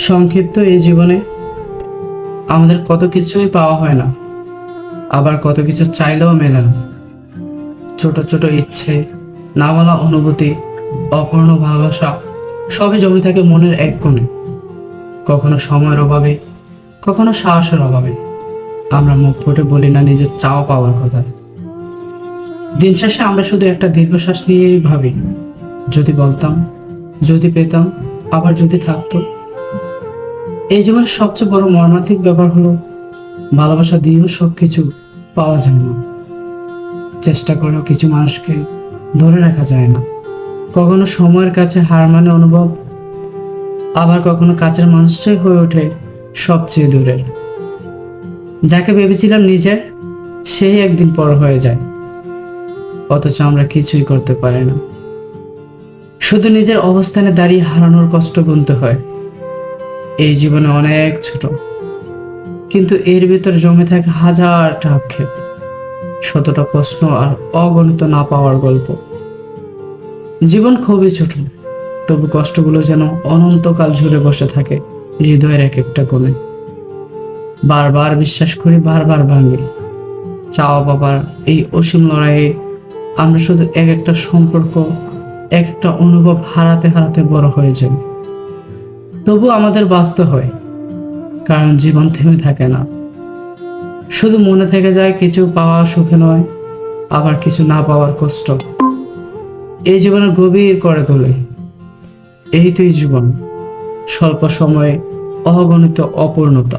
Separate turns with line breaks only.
সংক্ষিপ্ত এই জীবনে আমাদের কত কিছুই পাওয়া হয় না। আবার কত কিছু চাইলেও মেলে না। ছোট ছোট ইচ্ছে না বলা অনুভূতি, অপূর্ণ ভালোবাসা, সবই জমে থাকে মনের এক কোণে। কখনো সময়ের অভাবে, কখনো সাহসের অভাবে। আমরা মুখ ফুটে বলি না নিজের চাওয়া পাওয়ার কথা। দিন শেষে আমরা শুধু একটা দীর্ঘশ্বাস নিয়েই ভাবি, যদি বলতাম, যদি পেতাম, আবার যদি থাকতো। এই জীবনের সবচেয়ে বড় মর্মান্তিক ব্যাপার হলো, ভালোবাসা দিয়েও সব কিছু পাওয়া যায় না। চেষ্টা করেও কিছু মানুষকে ধরে রাখা যায় না। কখনো সময়ের কাছে হার মানে অনুভব, আবার কখনো কাছের মানুষটাই হয়ে ওঠে সবচেয়ে দূরের। যাকে ভেবেছিলাম নিজের, সেই একদিন পর হয়ে যায়। অথচ আমরা কিছুই করতে পারি না। শুধু নিজের অবস্থানে দাঁড়িয়ে হারানোর কষ্ট গুনতে হয়। এই জীবনে অনেক ছোট। কিন্তু এর ভিতর জমে থাকে হাজারটা আক্ষেপ, শতটা প্রশ্ন আর অগণিত না পাওয়ার গল্প। জীবন খুবই ছোট, তবু কষ্টগুলো যেন অনন্তকাল জুড়ে বসে থাকে হৃদয়ের এক একটা কোণে। বারবার বিশ্বাস করি, বারবার ভাঙি। চাওয়া বাবার এই অসীম লড়াইয়ে আমরা শুধু এক একটা সম্পর্ক, এক একটা অনুভব হারাতে হারাতে বড় হয়ে যাই। তবু আমাদের বাঁচতে হয়, কারণ জীবন থেমে থাকে না। শুধু মনে থেকে যায় কিছু পাওয়া সুখে নয়, আবার কিছু না পাওয়ার কষ্ট। এই জীবনের গভীর করে তোলে। এই তুই জীবন, স্বল্প সময়ে অগণিত অপূর্ণতা।